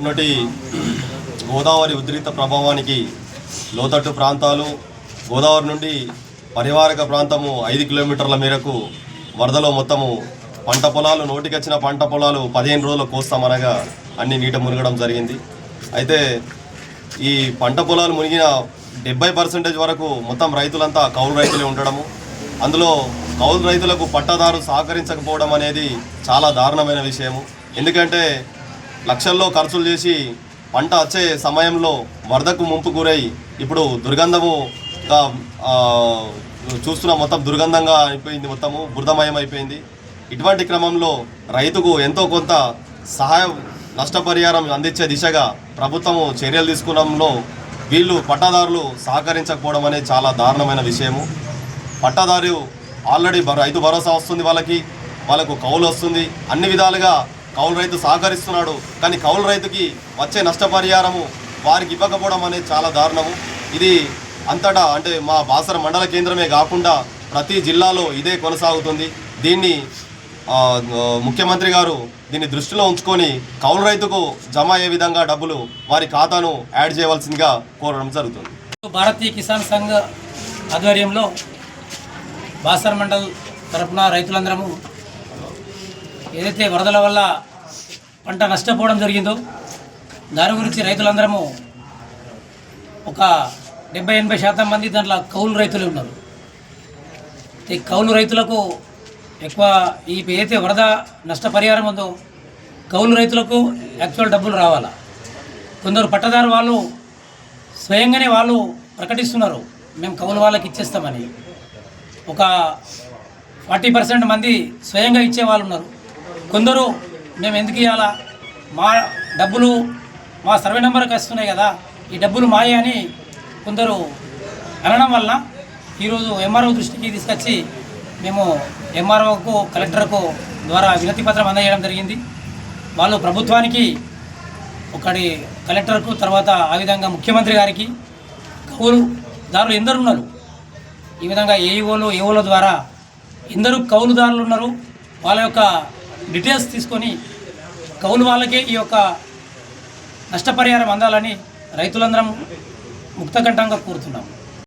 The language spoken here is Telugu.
ఉన్నటి గోదావరి ఉద్రిక్త ప్రభావానికి లోతట్టు ప్రాంతాలు గోదావరి నుండి పరివారక ప్రాంతము ఐదు కిలోమీటర్ల మేరకు వరదలో మొత్తము పంట పొలాలు నోటికొచ్చిన పంట పొలాలు పదిహేను రోజులు కోస్తామనగా అన్ని నీట మునగడం జరిగింది. అయితే ఈ పంట పొలాలు మునిగిన డెబ్బై పర్సెంటేజ్ వరకు మొత్తం రైతులంతా కౌలు రైతులే ఉండడము. అందులో కౌలు రైతులకు పట్టాదారు సహకరించకపోవడం అనేది చాలా దారుణమైన విషయము. ఎందుకంటే లక్షల్లో ఖర్చులు చేసి పంట వచ్చే సమయంలో వరదకు ముంపు గురై ఇప్పుడు దుర్గంధము చూస్తున్న మొత్తం దుర్గంధంగా అయిపోయింది మొత్తము బురదమయం అయిపోయింది ఇటువంటి క్రమంలో రైతుకు ఎంతో కొంత సహాయం నష్టపరిహారం అందించే దిశగా ప్రభుత్వము చర్యలు తీసుకోవడంలో వీళ్ళు పట్టాదారులు సహకరించకపోవడం అనేది చాలా దారుణమైన విషయము. పట్టాదారు ఆల్రెడీ రైతు భరోసా వస్తుంది వాళ్ళకి వాళ్ళకు కౌలు వస్తుంది. అన్ని విధాలుగా కౌలు రైతు సహకరిస్తున్నాడు. కానీ కౌలు రైతుకి వచ్చే నష్టపరిహారము వారికి ఇవ్వకపోవడం అనేది చాలా దారుణము. ఇది అంతటా అంటే మా బాసర మండల కేంద్రమే కాకుండా ప్రతి జిల్లాలో ఇదే కొనసాగుతుంది. దీన్ని ముఖ్యమంత్రి గారు దీన్ని దృష్టిలో ఉంచుకొని కౌలు రైతుకు జమ అయ్యే విధంగా డబ్బులు వారి ఖాతాను యాడ్ చేయవలసిందిగా కోరడం జరుగుతుంది. భారతీయ కిసాన్ సంఘ్ ఆధ్వర్యంలో బాసర్ మండల్ తరఫున రైతులందరము ఏదైతే వరదల వల్ల పంట నష్టపోవడం జరిగిందో దాని గురించి రైతులందరము ఒక డెబ్బై ఎనభై శాతం మంది దాంట్లో కౌలు రైతులు ఉన్నారు. ఈ కౌలు రైతులకు ఎక్కువ ఈ ఏదైతే వరద నష్టపరిహారం ఉందో కౌలు రైతులకు యాక్చువల్ డబ్బులు రావాలా? కొందరు పట్టదారు వాళ్ళు స్వయంగానే వాళ్ళు ప్రకటిస్తున్నారు మేము కౌలు వాళ్ళకి ఇచ్చేస్తామని. ఒక ఫార్టీ పర్సెంట్ మంది స్వయంగా ఇచ్చే వాళ్ళు ఉన్నారు. కొందరు మేము ఎందుకు ఇవ్వాలా మా డబ్బులు మా సర్వే నెంబర్కి వస్తున్నాయి కదా ఈ డబ్బులు మాయే అని కొందరు అనడం వలన ఈరోజు ఎంఆర్ఓ దృష్టికి తీసుకొచ్చి మేము ఎంఆర్ఓకు కలెక్టర్కు ద్వారా వినతి పత్రం అందజేయడం జరిగింది. వాళ్ళు ప్రభుత్వానికి ఒకటి కలెక్టర్కు తర్వాత ఆ విధంగా ముఖ్యమంత్రి గారికి కౌలుదారులు ఎందరు ఉన్నారు. ఈ విధంగా ఏఈఓలు ఏఓల ద్వారా ఎందరు కౌలుదారులు ఉన్నారు. వాళ్ళ యొక్క డీటెయిల్స్ తీసుకొని కౌలు వాళ్ళకే ఈ యొక్క నష్టపరిహారం అందాలని రైతులందరం ముక్తకంఠంగా కోరుతున్నాము